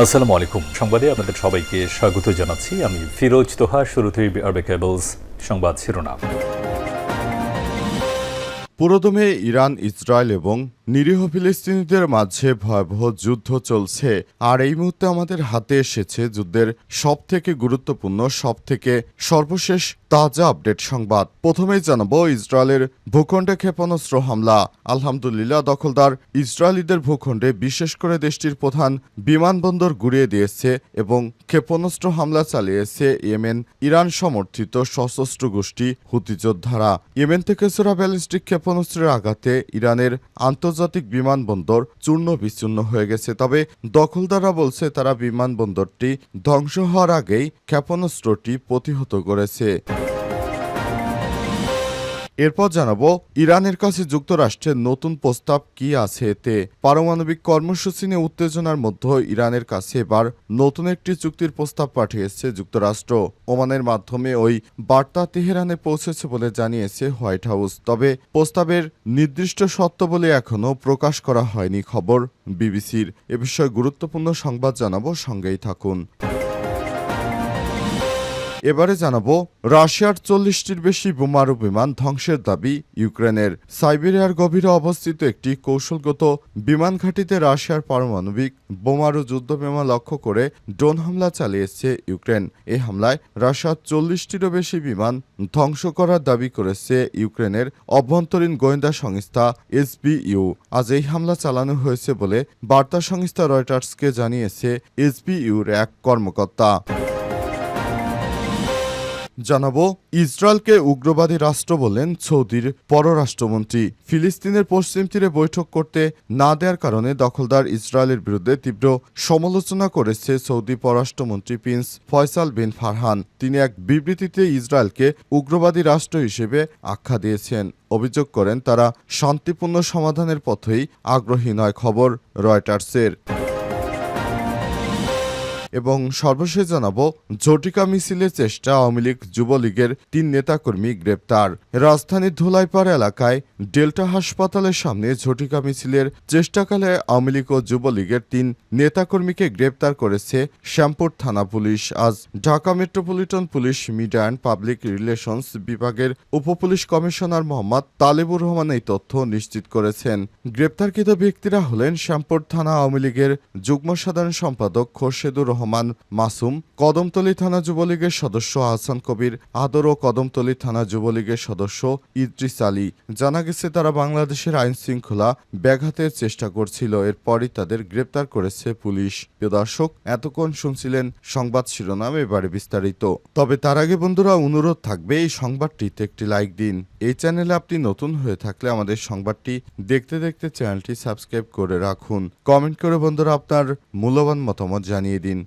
আসসালামু আলাইকুম। সংবাদে আপনাদের সবাইকে স্বাগত জানাচ্ছি। আমি ফিরোজ তোহা শুরুতেই আরবে কেবলস সংবাদ শিরোনাম। পুরোদমে ইরান, ইসরায়েল এবং নিরীহ ফিলিস্তিনিদের মাঝে ভয়াবহ যুদ্ধ চলছে, আর এই মুহূর্তে আমাদের হাতে এসেছে যুদ্ধের সব থেকে গুরুত্বপূর্ণ সব থেকে সর্বশেষ তাজা আপডেট সংবাদ। প্রথমেই জানাব, ইসরায়েলের ভূখণ্ডে ক্ষেপণাস্ত্র হামলা। আলহামদুলিল্লাহ, দখলদার ইসরায়েলিদের ভূখণ্ডে বিশেষ করে দেশটির প্রধান বিমানবন্দর গুড়িয়ে দিয়েছে এবং ক্ষেপণাস্ত্র হামলা চালিয়েছে ইয়েমেন ইরান সমর্থিত সশস্ত্র গোষ্ঠী হুতি যোদ্ধারা। ইয়েমেন থেকে সোরা ব্যালিস্টিক ক্ষেপণাস্ত্রের আঘাতে ইরানের আন্তর্জাতিক বিমানবন্দর চূর্ণ বিচূর্ণ হয়ে গেছে। তবে দখলদাররা বলছে, তারা বিমানবন্দরটি ধ্বংস হওয়ার আগেই ক্ষেপণাস্ত্রটি প্রতিহত করেছে। এরপর জানাব, ইরানের কাছে যুক্তরাষ্ট্রের নতুন প্রস্তাব কি আছে এতে? পারমাণবিক কর্মসূচি নিয়ে উত্তেজনার মধ্যে ইরানের কাছে এবার নতুন একটি চুক্তির প্রস্তাব পাঠিয়েছে যুক্তরাষ্ট্র। ওমানের মাধ্যমে ওই বার্তা তেহরানে পৌঁছেছে বলে জানিয়েছে হোয়াইট হাউস। তবে প্রস্তাবের নির্দিষ্ট সত্য বলে এখনও প্রকাশ করা হয়নি খবর বিবিসির। এ বিষয়ে গুরুত্বপূর্ণ সংবাদ জানাব, সঙ্গেই থাকুন। এবারে জানাব, রাশিয়ার চল্লিশটির বেশি বোমারু বিমান ধ্বংসের দাবি ইউক্রেনের। সাইবেরিয়ার গভীরে অবস্থিত একটি কৌশলগত বিমান ঘাঁটিতে রাশিয়ার পারমাণবিক বোমারু যুদ্ধ বিমান লক্ষ্য করে ড্রোন হামলা চালিয়েছে ইউক্রেন। এই হামলায় রাশিয়ার চল্লিশটিরও বেশি বিমান ধ্বংস করার দাবি করেছে ইউক্রেনের অভ্যন্তরীণ গোয়েন্দা সংস্থা এসবিইউ। আজ এই হামলা চালানো হয়েছে বলে বার্তা সংস্থা রয়টার্সকে জানিয়েছে এসবিইউর এক কর্মকর্তা। জানাব, ইসরায়েলকে উগ্রবাদী রাষ্ট্র বললেন সৌদির পররাষ্ট্রমন্ত্রী। ফিলিস্তিনের পশ্চিম তীরে বৈঠক করতে না দেওয়ার কারণে দখলদার ইসরায়েলের বিরুদ্ধে তীব্র সমালোচনা করেছে সৌদি পররাষ্ট্রমন্ত্রী প্রিন্স ফয়সাল বিন ফারহান। তিনি এক বিবৃতিতে ইসরায়েলকে উগ্রবাদী রাষ্ট্র হিসেবে আখ্যা দিয়েছেন। অভিযোগ করেন, তারা শান্তিপূর্ণ সমাধানের পথেই আগ্রহী নয়, খবর রয়টার্সের। এবং সর্বশেষ জানাব ঝটিকা মিছিলের চেষ্টা আওয়ামী লীগ যুবলীগের তিন নেতাকর্মী গ্রেপ্তার। রাজধানীর ধোলাইপাড় এলাকায় ডেল্টা হাসপাতালের সামনে ঝটিকা মিছিলের চেষ্টাকালে আওয়ামী লীগ ও যুবলীগের তিন নেতাকর্মীকে গ্রেপ্তার করেছে শ্যামপুর থানা পুলিশ। আজ Dhaka metropolitan police media and public relations বিভাগের উপপুলিশ কমিশনার মোহাম্মদ তালেবুর রহমান এই তথ্য নিশ্চিত করেছেন। গ্রেপ্তারকৃত ব্যক্তিরা হলেন শ্যামপুর থানা আওয়ামী লীগের যুগ্ম সাধারণ সম্পাদক খোরশেদুর রহমান। মাসুম। কদমতলী থানা যুবলীগের সদস্য আহসান কবির, আদর ও কদমতলী থানা যুবলীগের সদস্য ইদ্রিস আলী। জানা গেছে, তারা বাংলাদেশের আইন শৃঙ্খলা ব্যাঘাতের চেষ্টা করছিল, এরপরই তাদের গ্রেপ্তার করেছে পুলিশ। প্রিয় দর্শক, এতক্ষণ শুনছিলেন সংবাদ শিরোনাম, এবারে বিস্তারিত। তবে তার আগে বন্ধুরা, অনুরোধ থাকবে এই সংবাদটিতে একটি লাইক দিন। এই চ্যানেলে আপনি নতুন হয়ে থাকলে আমাদের সংবাদটি দেখতে দেখতে চ্যানেলটি সাবস্ক্রাইব করে রাখুন। কমেন্ট করে বন্ধুরা আপনার মূল্যবান মতামত জানিয়ে দিন।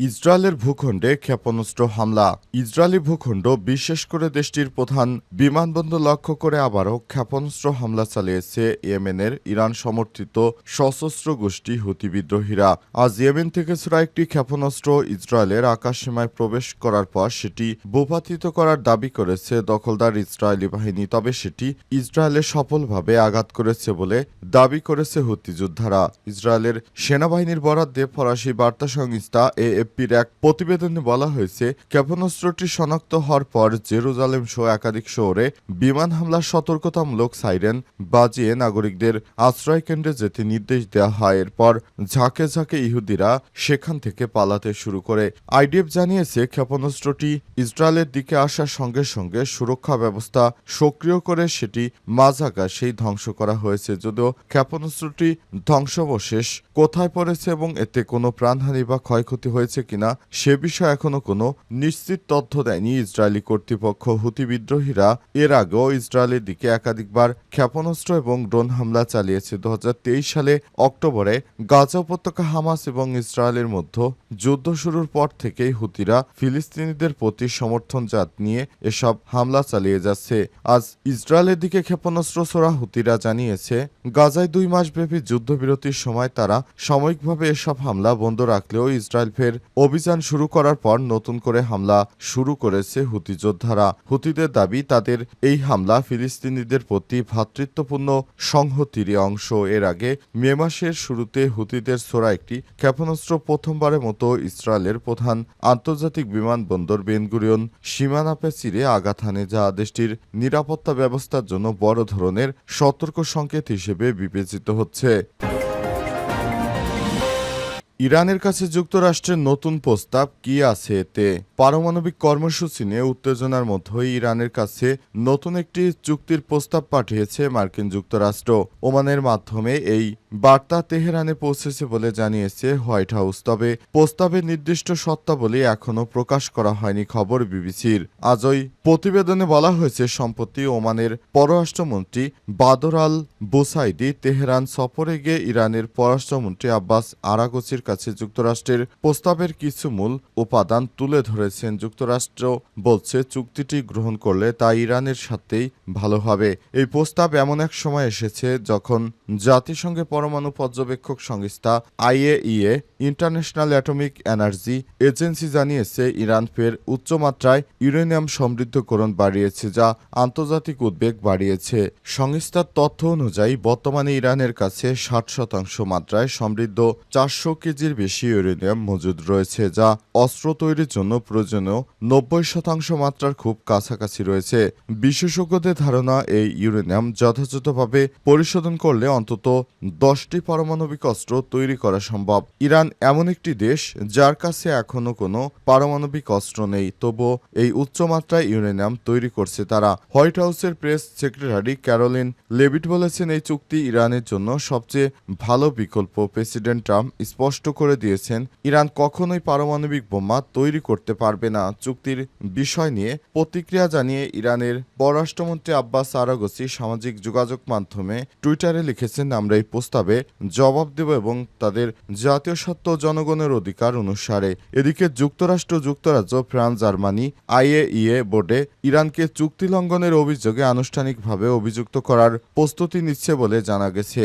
ইসরায়েলের ভূখণ্ডে ক্ষেপণাস্ত্র হামলা। ইসরায়েলি ভূখণ্ড, বিশেষ করে দেশটির প্রধান বিমানবন্দর লক্ষ্য করে আবারও ক্ষেপণাস্ত্র হামলা চালিয়েছে ইয়েমেনের ইরান সমর্থিত সশস্ত্র গোষ্ঠী হুতি বিদ্রোহীরা। আজ ইয়েমেন থেকে ছোড়া একটি ক্ষেপণাস্ত্র ইসরায়েলের আকাশসীমায় প্রবেশ করার পর সেটি ভূপাতিত করার দাবি করেছে দখলদার ইসরায়েলি বাহিনী, তবে সেটি ইসরায়েলে সফলভাবে আঘাত করেছে বলে দাবি করেছে হুতি যোদ্ধারা। ইসরায়েলের সেনাবাহিনীর বরাদ্দে ফরাসি বার্তা সংস্থা এএফপির এক প্রতিবেদনে বলা হয়েছে, ক্ষেপণাস্ত্রটি শনাক্ত হওয়ার পর জেরুজালেম সহ একাধিক শহরে বিমান হামলার সতর্কতামূলক সাইরেন বাজিয়ে নাগরিকদের আশ্রয় কেন্দ্রে যেতে নির্দেশ দেওয়া হয়। এরপর ঝাঁকে ঝাঁকে ইহুদিরা সেখান থেকে পালাতে শুরু করে। আইডিএফ জানিয়েছে, ক্ষেপণাস্ত্রটি ইসরায়েলের দিকে আসার সঙ্গে সঙ্গে সুরক্ষা ব্যবস্থা সক্রিয় করে সেটি মাঝাকাশেই ধ্বংস করা হয়েছে। যদিও ক্ষেপণাস্ত্রটি ধ্বংসাবশেষ কোথায় পড়েছে এবং এতে কোনো প্রাণহানি বা ক্ষয়ক্ষতি হয়েছে হয়েছে কিনা সে বিষয়ে এখনও কোনো নিশ্চিত তথ্য দেয়নি ইসরায়েলি কর্তৃপক্ষ। হুতি বিদ্রোহীরা এর আগেও ইসরায়েলের দিকে একাধিকবার ক্ষেপণাস্ত্র এবং ড্রোন হামলা চালিয়েছে। দু হাজার তেইশ সালে অক্টোবরে গাজা উপত্যকা হামাস এবং ইসরায়েলের মধ্যে যুদ্ধ শুরুর পর থেকেই হুতিরা ফিলিস্তিনিদের প্রতি সমর্থন জাত নিয়ে এসব হামলা চালিয়ে যাচ্ছে। আজ ইসরায়েলের দিকে ক্ষেপণাস্ত্র ছোড়া হুতিরা জানিয়েছে, গাজায় দুই মাসব্যাপী যুদ্ধবিরতির সময় তারা সাময়িকভাবে এসব হামলা বন্ধ রাখলেও ইসরায়েল ফের অভিযান শুরু করার পর নতুন করে হামলা শুরু করেছে হুতি যোদ্ধারা। হুতিদের দাবি, তাদের এই হামলা ফিলিস্তিনিদের প্রতি ভ্রাতৃত্বপূর্ণ সংহতিরই অংশ। এর আগে মে মাসের শুরুতে হুতিদের ছোড়া একটি ক্ষেপণাস্ত্র প্রথমবারের মতো ইসরায়েলের প্রধান আন্তর্জাতিক বিমানবন্দর বেনগুরিয়ন সীমানাপে চিরে আঘাত হানে, যা দেশটির নিরাপত্তা ব্যবস্থার জন্য বড় ধরনের সতর্ক সংকেত হিসেবে বিবেচিত হচ্ছে। ইরানের কাছে যুক্তরাষ্ট্রের নতুন প্রস্তাব কি আছে এতে পারমাণবিক কর্মসূচি নিয়ে উত্তেজনার মধ্যেই ইরানের কাছে নতুন একটি চুক্তির প্রস্তাব পাঠিয়েছে মার্কিন যুক্তরাষ্ট্র। ওমানের মাধ্যমে এই বার্তা তেহরানে পৌঁছেছে বলে জানিয়েছে হোয়াইট হাউস। তবে প্রস্তাবের নির্দিষ্ট সত্তাবলী এখনও প্রকাশ করা হয়নি খবর বিবিসির। আজই প্রতিবেদনে বলা হয়েছে, সম্প্রতি ওমানের পররাষ্ট্রমন্ত্রী বাদর আল বুসাইদি তেহরান সফরে গিয়ে ইরানের পররাষ্ট্রমন্ত্রী আব্বাস আরাগোচির কাছে যুক্তরাষ্ট্রের প্রস্তাবের কিছু মূল উপাদান তুলে ধরেছেন যুক্তরাষ্ট্র। বলছে, চুক্তিটি গ্রহণ করলে তা ইরানের সাথেই ভালো হবে। এই প্রস্তাব এমন এক সময় এসেছে যখন জাতিসংঘের পরমাণু পর্যবেক্ষক সংস্থা IAEA, international atomic energy agency জানিয়েছে, ইরান ফের উচ্চমাত্রায় ইউরেনিয়াম সমৃদ্ধকরণ বাড়িয়েছে, যা আন্তর্জাতিক উদ্বেগ বাড়িয়েছে। সংস্থার তথ্য অনুযায়ী, বর্তমানে ইরানের কাছে ষাট শতাংশ মাত্রায় সমৃদ্ধ চারশো কেজির বেশি ইউরেনিয়াম মজুদ রয়েছে, যা অস্ত্র তৈরির জন্য প্রয়োজনীয়। নব্বই শতাংশ মাত্রার খুব কাছাকাছি রয়েছে। বিশেষজ্ঞদের ধারণা, এই ইউরেনিয়াম যথাযথভাবে পরিশোধন করলে অন্তত দশটি পারমাণবিক অস্ত্র তৈরি করা সম্ভব। ইরান এমন একটি দেশ, যার কাছে এখনও কোনো পারমাণবিক অস্ত্র নেই। তবুও এই উচ্চমাত্রায় ইউরেনিয়াম তৈরি করছে তারা। হোয়াইট হাউসের প্রেস সেক্রেটারি ক্যারোলিন লেভিট বলেছেন, এই চুক্তি ইরানের জন্য সবচেয়ে ভালো বিকল্প। প্রেসিডেন্ট ট্রাম্প স্পষ্ট করে দিয়েছেন, ইরান কখনোই পারমাণবিক বোমা তৈরি করতে পারবে না। চুক্তির বিষয় নিয়ে প্রতিক্রিয়া জানিয়ে ইরানের পররাষ্ট্রমন্ত্রী আব্বাস আরাগসি সামাজিক যোগাযোগ মাধ্যমে টুইটারে লিখেছেন, আমরা এই প্রস্তাবে জবাব দেব এবং তাদের জাতীয় সত্ত্ব জনগণের অধিকার অনুসারে। এদিকে যুক্তরাষ্ট্র, যুক্তরাজ্য, ফ্রান্স, জার্মানি, আইএইএ বোর্ডে ইরানকে চুক্তি লঙ্ঘনের অভিযোগে আনুষ্ঠানিকভাবে অভিযুক্ত করার প্রস্তুতি নিচ্ছে বলে জানা গেছে।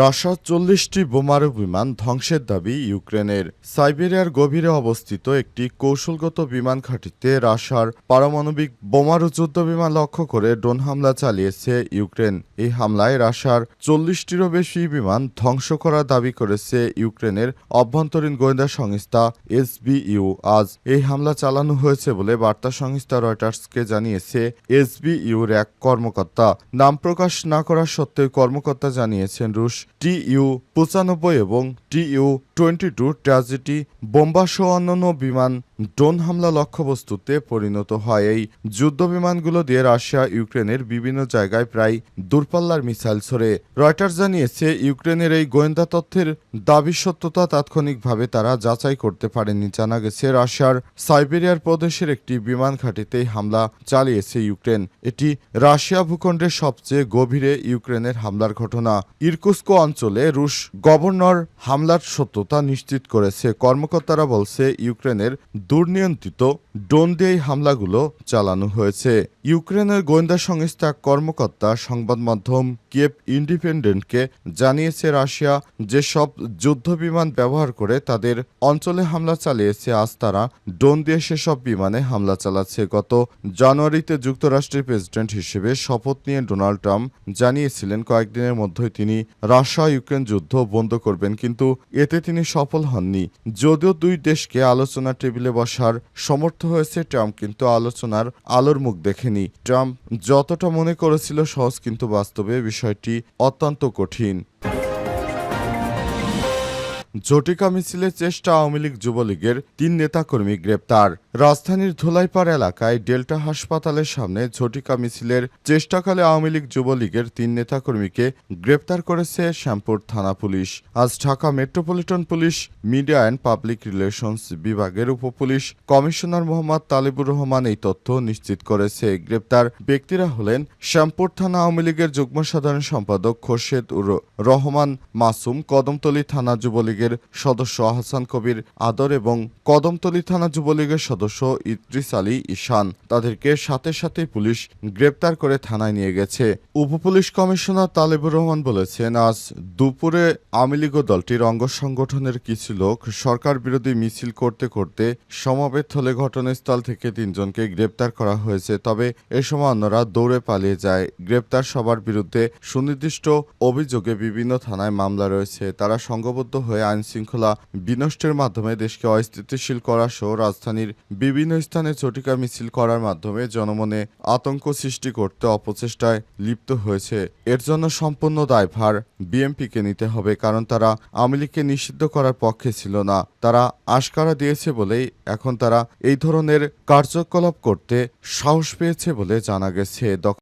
রাশিয়ার চল্লিশটি বোমারু বিমান ধ্বংসের দাবি ইউক্রেনের। সাইবেরিয়ার গভীরে অবস্থিত একটি কৌশলগত বিমান ঘাঁটিতে রাশিয়ার পারমাণবিক বোমারু যুদ্ধ বিমান লক্ষ্য করে ড্রোন হামলা চালিয়েছে ইউক্রেন। এই হামলায় রাশিয়ার চল্লিশটিরও বেশি বিমান ধ্বংস করার দাবি করেছে ইউক্রেনের অভ্যন্তরীণ গোয়েন্দা সংস্থা এসবিইউ। আজ এই হামলা চালানো হয়েছে বলে বার্তা সংস্থা রয়টার্সকে জানিয়েছে এসবিইউর এক কর্মকর্তা। নাম প্রকাশ না করা সত্ত্বেও কর্মকর্তা জানিয়েছেন রুশ টিইউ পঁচানব্বই এবং টিইউ টোয়েন্টি টু ট্রাজিটি বোম্বাসহ অন্যান্য বিমান ড্রোন হামলা লক্ষ্যবস্তুতে পরিণত হয়। এই যুদ্ধ বিমানগুলো দিয়ে রাশিয়া, ইউক্রেনের বিভিন্ন জায়গায় প্রায় দূরপাল্লার মিসাইল ছড়ে। রয়টার্স জানিয়েছে, ইউক্রেনের এই গোয়েন্দা তথ্যের দাবি সত্যতা তাৎক্ষণিকভাবে তারা যাচাই করতে পারেনি জানা গেছে, রাশিয়ার সাইবেরিয়ার প্রদেশের একটি বিমান ঘাঁটিতেই হামলা চালিয়েছে ইউক্রেন। এটি রাশিয়া ভূখণ্ডের সবচেয়ে গভীরে ইউক্রেনের হামলার ঘটনা। ইরকুস্কো অঞ্চলে রুশ গভর্নর হামলার সত্যতা নিশ্চিত করেছে। কর্মকর্তারা বলছে, ইউক্রেনের দুর্নিয়ন্ত্রিত ড্রোন দিয়ে হামলাগুলো চালানো হয়েছে। ইউক্রেনের গোয়েন্দা সংস্থা কর্মকর্তা সংবাদ মাধ্যম কিয়েভ ইন্ডিপেন্ডেন্টকে জানিয়েছে রাশিয়া যেসব যুদ্ধ বিমান ব্যবহার করে তাদের অঞ্চলে হামলা চালিয়েছে, আজ তারা ড্রোন দিয়ে সেসব বিমানে হামলা চালাচ্ছে। গত জানুয়ারিতে যুক্তরাষ্ট্রের প্রেসিডেন্ট হিসেবে শপথ নিয়ে ডোনাল্ড ট্রাম্প জানিয়েছিলেন, কয়েকদিনের মধ্যেই তিনি রাশিয়া ইউক্রেন যুদ্ধ বন্ধ করবেন, কিন্তু এতে তিনি সফল হননি। যদিও দুই দেশকে আলোচনা টেবিলে বসার সমর্থ হয়েছে ট্রাম্প, কিন্তু আলোচনার আলোর মুখ দেখেনি। ট্রাম্প যতটা মনে করেছিল সহজ কিন্তু বাস্তবে বিষয়টি অত্যন্ত কঠিন। জটিকা মিছিলের চেষ্টা আওয়ামী লীগ যুবলীগের তিন নেতাকর্মী গ্রেপ্তার। রাজধানীর ধুলাইপাড় এলাকায় ডেল্টা হাসপাতালের সামনে ঝটিকা মিছিলের চেষ্টাকালে আওয়ামী লীগ যুবলীগের তিন নেতাকর্মীকে গ্রেপ্তার করেছে শ্যামপুর থানা পুলিশ। আজ Dhaka metropolitan police, media and public relations বিভাগের উপপুলিশ কমিশনার মোহাম্মদ তালিবুর রহমান এই তথ্য নিশ্চিত করেছে। গ্রেপ্তার ব্যক্তিরা হলেন শ্যামপুর থানা আওয়ামী লীগের যুগ্ম সাধারণ সম্পাদক খোরশেদ উর রহমান, মাসুম কদমতলী থানা যুবলীগের সদস্য আহসান কবির আদর এবং কদমতলী থানা যুবলীগের সদস্য ইদ্রিস আলী ঈশান। তাদেরকে সাথে সাথে পুলিশ গ্রেপ্তার করে থানায় নিয়ে গেছে। উপপুলিশ কমিশনার তালেবুর রহমান বলেছেন, আজ দুপুরে আওয়ামী দলটির অঙ্গ সংগঠনের কিছু লোক সরকার বিরোধী মিছিল করতে করতে সমাবেত হলে ঘটনাস্থল থেকে তিনজনকে গ্রেপ্তার করা হয়েছে। তবে এ সময় অন্যরা দৌড়ে পালিয়ে যায়। গ্রেপ্তার সবার বিরুদ্ধে সুনির্দিষ্ট অভিযোগে বিভিন্ন থানায় মামলা রয়েছে। তারা সংঘবদ্ধ হয়ে আইন শৃঙ্খলা বিনষ্টের মাধ্যমে দেশকে অস্থিতিশীল করা সহ রাজধানীর বিভিন্ন স্থানে চটিকা মিছিল করার মাধ্যমে জনমনে আতঙ্ক সৃষ্টি করতে অপচেষ্টায় লিপ্ত হয়েছে। এর জন্য সম্পূর্ণ দায়ভার বিএমপিকে নিতে হবে, কারণ তারা আওয়ামী নিষিদ্ধ করার পক্ষে ছিল না। তারা আশকারা দিয়েছে বলেই এখন তারা এই ধরনের কার্যকলাপ করতে সাহস পেয়েছে বলে জানা গেছে।